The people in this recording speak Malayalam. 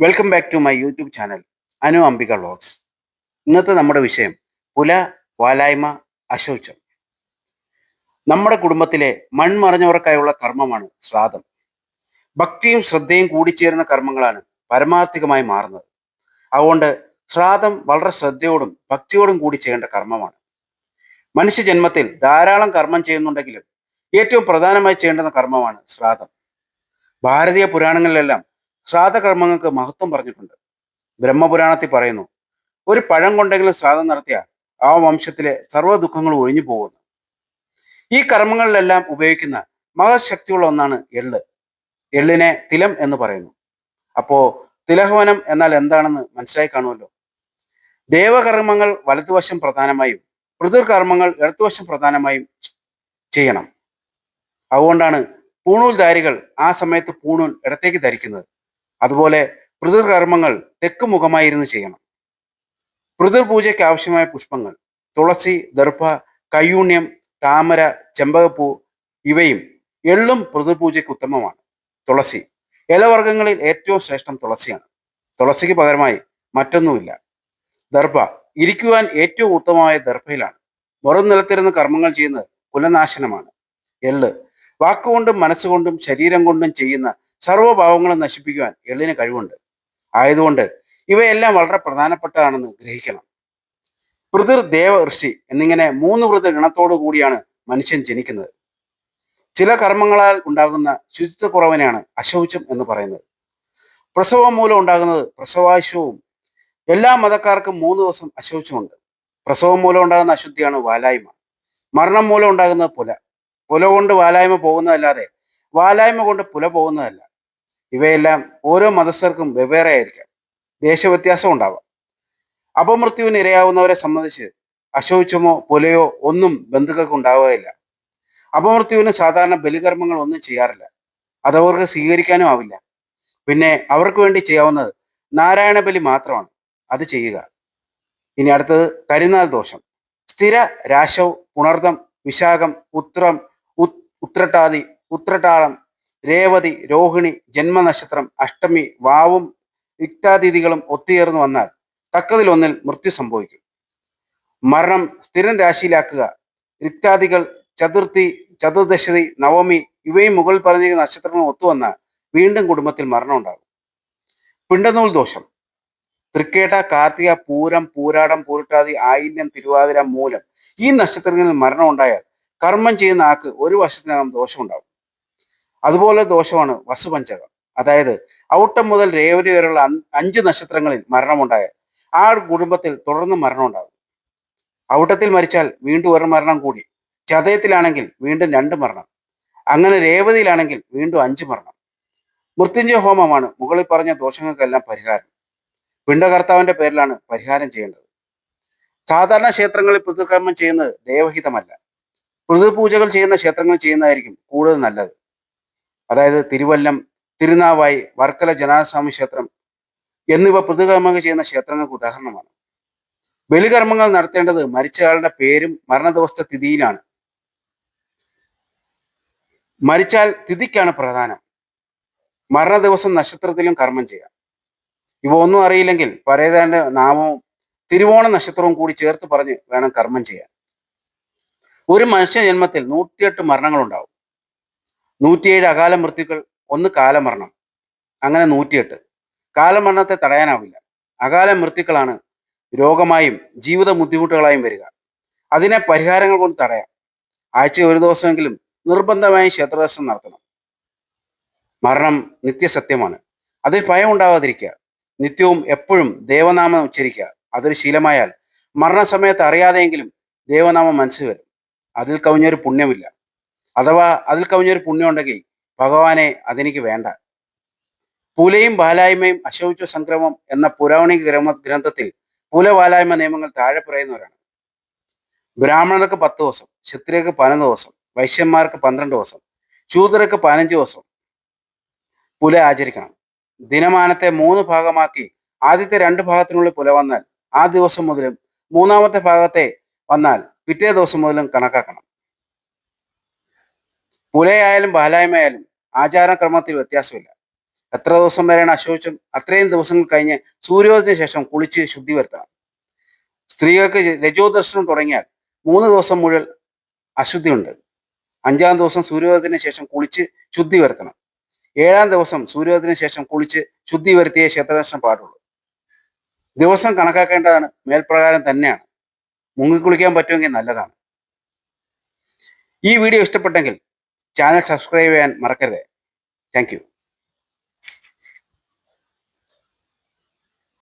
Welcome back to my YouTube channel Anu Ambika vlogs ഇന്നത്തെ നമ്മുടെ വിഷയം പുല വാലായ്മ അശൗചം. നമ്മുടെ കുടുംബത്തിലെ മൺമറഞ്ഞവർക്കായുള്ള കർമ്മമാണ് ശ്രാദ്ധം ഭക്തിയും ശ്രദ്ധയും കൂടിച്ചേരുന്ന കർമ്മങ്ങളാണ് പരമാർത്ഥികമായി മാറുന്നത്. അതുകൊണ്ട് ശ്രാദ്ധം വളരെ ശ്രദ്ധയോടും ഭക്തിയോടും കൂടി ചെയ്യേണ്ട കർമ്മമാണ്. മനുഷ്യജന്മത്തിൽ ധാരാളം കർമ്മം ചെയ്യുന്നുണ്ടെങ്കിലും ഏറ്റവും പ്രധാനമായി ചെയ്യേണ്ടുന്ന കർമ്മമാണ് ശ്രാദ്ധം ഭാരതീയ പുരാണങ്ങളിലെല്ലാം ശ്രാദ്ധകർമ്മങ്ങൾക്ക് മഹത്വം പറഞ്ഞിട്ടുണ്ട്. ബ്രഹ്മപുരാണത്തിൽ പറയുന്നു ഒരു പഴം കൊണ്ടെങ്കിലും ശ്രാദ്ധം നടത്തിയ ആ വംശത്തിലെ സർവ ദുഃഖങ്ങളും ഒഴിഞ്ഞു പോകുന്നു. ഈ കർമ്മങ്ങളിലെല്ലാം ഉപയോഗിക്കുന്ന മഹശക്തിയുള്ള ഒന്നാണ് എള്ള്. എള്ളിനെ തിലം എന്ന് പറയുന്നു. അപ്പോ തിലഹവനം എന്നാൽ എന്താണെന്ന് മനസ്സിലായി കാണുമല്ലോ. ദേവകർമ്മങ്ങൾ വലതുവശം പ്രധാനമായും പിതൃകർമ്മങ്ങൾ ഇടതുവശം പ്രധാനമായും ചെയ്യണം. അതുകൊണ്ടാണ് പൂണൂൽ ധാരികൾ ആ സമയത്ത് പൂണൂൽ ഇടത്തേക്ക് ധരിക്കുന്നത്. അതുപോലെ പിതൃകർമ്മങ്ങൾ തെക്ക് മുഖമായിരുന്ന് ചെയ്യണം. പിതൃപൂജയ്ക്ക് ആവശ്യമായ പുഷ്പങ്ങൾ തുളസി ദർഭ കയ്യൂണ്യം താമര ചെമ്പകപ്പൂ ഇവയും എള്ളും പിതൃപൂജയ്ക്ക് ഉത്തമമാണ്. തുളസി ഇലവർഗങ്ങളിൽ ഏറ്റവും ശ്രേഷ്ഠം തുളസിയാണ്. തുളസിക്ക് പകരമായി മറ്റൊന്നുമില്ല. ദർഭ ഇരിക്കുവാൻ ഏറ്റവും ഉത്തമമായ ദർഭയിലാണ്. വെറും നിലത്തിരുന്ന് കർമ്മങ്ങൾ ചെയ്യുന്നത് കുലനാശനമാണ്. എള്ള് വാക്കുകൊണ്ടും മനസ്സുകൊണ്ടും ശരീരം കൊണ്ടും ചെയ്യുന്ന സർവഭാവങ്ങളും നശിപ്പിക്കുവാൻ എള്ളിന് കഴിവുണ്ട്. ആയതുകൊണ്ട് ഇവയെല്ലാം വളരെ പ്രധാനപ്പെട്ടതാണെന്ന് ഗ്രഹിക്കണം. പൃഥിർ ദേവ ഋഷി എന്നിങ്ങനെ മൂന്ന് വൃത ഗണത്തോടു കൂടിയാണ് മനുഷ്യൻ ജനിക്കുന്നത്. ചില കർമ്മങ്ങളാൽ ഉണ്ടാകുന്ന ശുചിത്വക്കുറവിനെയാണ് അശൗചം എന്ന് പറയുന്നത്. പ്രസവം മൂലം ഉണ്ടാകുന്നത് പ്രസവാശയവും എല്ലാ മതക്കാർക്കും മൂന്ന് ദിവസം അശൗചമുണ്ട്. പ്രസവം മൂലം ഉണ്ടാകുന്ന അശുദ്ധിയാണ് വാലായ്മ. മരണം മൂലം ഉണ്ടാകുന്നത് പുല. പുല കൊണ്ട് വാലായ്മ പോകുന്നതല്ലാതെ വാലായ്മ കൊണ്ട് പുല പോകുന്നതല്ല. ഇവയെല്ലാം ഓരോ മതസ്ഥർക്കും വെവ്വേറെ ആയിരിക്കാം ദേശവ്യത്യാസം ഉണ്ടാവാം. അപമൃത്യുവിന് ഇരയാവുന്നവരെ സംബന്ധിച്ച് അശോചമോ പുലയോ ഒന്നും ബന്ധുക്കൾക്ക് ഉണ്ടാവുകയില്ല. അപമൃത്യുവിന് സാധാരണ ബലികർമ്മങ്ങൾ ഒന്നും ചെയ്യാറില്ല. അത് അവർക്ക് സ്വീകരിക്കാനും ആവില്ല. പിന്നെ അവർക്ക് വേണ്ടി ചെയ്യാവുന്നത് നാരായണ ബലി മാത്രമാണ്. അത് ചെയ്യുക. ഇനി അടുത്തത് കരിനാൾ ദോഷം. സ്ഥിര രാശവ് പുണർദം വിശാഖം ഉത്രം ഉത്- ഉത്രട്ടാതി ഉത്രട്ടാളം രേവതി രോഹിണി ജന്മനക്ഷത്രം അഷ്ടമി വാവും ഇക്താതിഥികളും ഒത്തുചേർന്ന് വന്നാൽ തക്കതിലൊന്നിൽ മൃത്യു സംഭവിക്കും. മരണം സ്ഥിരം രാശിയിലാക്കുക. ഇക്താദികൾ ചതുർത്ഥി ചതുർദശതി നവമി ഇവയും മുകളിൽ പറഞ്ഞ നക്ഷത്രങ്ങൾ ഒത്തുവന്നാൽ വീണ്ടും കുടുംബത്തിൽ മരണം ഉണ്ടാകും. പിണ്ടനൂൽ ദോഷം. തൃക്കേട്ട കാർത്തിക പൂരം പൂരാടം പൂരിട്ടാതി ആയില്യം തിരുവാതിര മൂലം ഈ നക്ഷത്രങ്ങളിൽ മരണം ഉണ്ടായാൽ കർമ്മം ചെയ്യുന്ന ആൾക്ക് ഒരു വർഷത്തിനകം ദോഷമുണ്ടാകും. അതുപോലെ ദോഷമാണ് വസുപഞ്ചകം. അതായത് ഔട്ടം മുതൽ രേവതി വരെയുള്ള അഞ്ച് നക്ഷത്രങ്ങളിൽ മരണമുണ്ടായാൽ ആ കുടുംബത്തിൽ തുടർന്ന് മരണം ഉണ്ടാകും ഔട്ടത്തിൽ മരിച്ചാൽ വീണ്ടും ഒരു മരണം കൂടി. ചതയത്തിലാണെങ്കിൽ വീണ്ടും രണ്ട് മരണം. അങ്ങനെ രേവതിയിലാണെങ്കിൽ വീണ്ടും അഞ്ച് മരണം. മൃത്യുഞ്ജയ ഹോമമാണ് മുകളിൽ പറഞ്ഞ ദോഷങ്ങൾക്കെല്ലാം പരിഹാരം. പിണ്ടകർത്താവിന്റെ പേരിലാണ് പരിഹാരം ചെയ്യേണ്ടത്. സാധാരണ ക്ഷേത്രങ്ങളിൽ പിതൃകർമ്മം ചെയ്യുന്നത് ദേവഹിതമല്ല പിതൃപൂജകൾ ചെയ്യുന്ന ക്ഷേത്രങ്ങൾ ചെയ്യുന്നതായിരിക്കും കൂടുതൽ നല്ലത്. അതായത് തിരുവല്ലം തിരുനാവായി വർക്കല ജനാസ്വാമി ക്ഷേത്രം എന്നിവ പ്രതികർമ്മങ്ങൾ ചെയ്യുന്ന ക്ഷേത്രങ്ങൾക്ക് ഉദാഹരണമാണ്. ബലികർമ്മങ്ങൾ നടത്തേണ്ടത് മരിച്ചയാളുടെ പേരും മരണദിവസത്തെ തിഥിയിലാണ്. മരിച്ചാൽ തിഥിക്കാണ് പ്രധാനം. മരണ ദിവസം നക്ഷത്രത്തിലും കർമ്മം ചെയ്യാം. ഇവ ഒന്നും അറിയില്ലെങ്കിൽ പരേതാന്റെ നാമവും തിരുവോണ നക്ഷത്രവും കൂടി ചേർത്ത് പറഞ്ഞ് വേണം കർമ്മം ചെയ്യാൻ. ഒരു മനുഷ്യ ജന്മത്തിൽ നൂറ്റിയെട്ട് മരണങ്ങൾ ഉണ്ടാവും നൂറ്റിയേഴ് അകാല മൃത്യുക്കൾ ഒന്ന് കാലമരണം. അങ്ങനെ നൂറ്റിയെട്ട്. കാലമരണത്തെ തടയാനാവില്ല. അകാല മൃത്യുക്കളാണ് രോഗമായും ജീവിത ബുദ്ധിമുട്ടുകളായും വരിക. അതിനെ പരിഹാരങ്ങൾ കൊണ്ട് തടയാം. ആഴ്ച ഒരു ദിവസമെങ്കിലും നിർബന്ധമായും ക്ഷേത്രദർശനം നടത്തണം. മരണം നിത്യസത്യമാണ്. അതിൽ ഭയം ഉണ്ടാവാതിരിക്കുക നിത്യവും എപ്പോഴും ദേവനാമം ഉച്ചരിക്കുക. അതൊരു ശീലമായാൽ മരണസമയത്ത് അറിയാതെയെങ്കിലും ദേവനാമം മനസ്സിൽ വരും. അതിൽ കവിഞ്ഞൊരു പുണ്യമില്ല. അഥവാ അതിൽ കവിഞ്ഞൊരു പുണ്യം ഉണ്ടെങ്കിൽ ഭഗവാനെ അതെനിക്ക് വേണ്ട. പുലയും ബാലായ്മയും അശൗച സംക്രമം എന്ന പുരാണിക ഗ്രന്ഥത്തിൽ ഗ്രന്ഥത്തിൽ പുലവാലായ്മ നിയമങ്ങൾ താഴെ പറയുന്നവരാണ്. ബ്രാഹ്മണർക്ക് പത്ത് ദിവസം ക്ഷത്രിയർക്ക് പതിനൊന്ന് ദിവസം വൈശ്യന്മാർക്ക് പന്ത്രണ്ട് ദിവസം ശൂദ്രർക്ക് പതിനഞ്ച് ദിവസം പുല ആചരിക്കണം. ദിനമാനത്തെ മൂന്ന് ഭാഗമാക്കി ആദ്യത്തെ രണ്ട് ഭാഗത്തിനുള്ളിൽ പുല വന്നാൽ ആ ദിവസം മുതലും മൂന്നാമത്തെ ഭാഗത്തെ വന്നാൽ പിറ്റേ ദിവസം മുതലും കണക്കാക്കണം. പുലയായാലും ബാലായ്മയായാലും ആചാരക്രമത്തിൽ വ്യത്യാസമില്ല. എത്ര ദിവസം വരെയാണ് അശോചം? അത്രയും ദിവസങ്ങൾ കഴിഞ്ഞ് സൂര്യോദയത്തിന് ശേഷം കുളിച്ച് ശുദ്ധി വരുത്തണം. സ്ത്രീകൾക്ക് രജോദർശനം തുടങ്ങിയാൽ മൂന്ന് ദിവസം മുതൽ അശുദ്ധിയുണ്ട് അഞ്ചാം ദിവസം സൂര്യോദയത്തിന് ശേഷം കുളിച്ച് ശുദ്ധി വരുത്തണം. ഏഴാം ദിവസം സൂര്യോദയത്തിന് ശേഷം കുളിച്ച് ശുദ്ധി വരുത്തിയ ക്ഷേത്രദർശനം പാടുള്ളൂ. ദിവസം കണക്കാക്കേണ്ടതാണ് മേൽപ്രകാരം തന്നെയാണ്. മുങ്ങിക്കുളിക്കാൻ പറ്റുമെങ്കിൽ നല്ലതാണ്. ഈ വീഡിയോ ഇഷ്ടപ്പെട്ടെങ്കിൽ ചാനൽ സബ്സ്ക്രൈബ് ചെയ്യാൻ മറക്കരുത്. താങ്ക്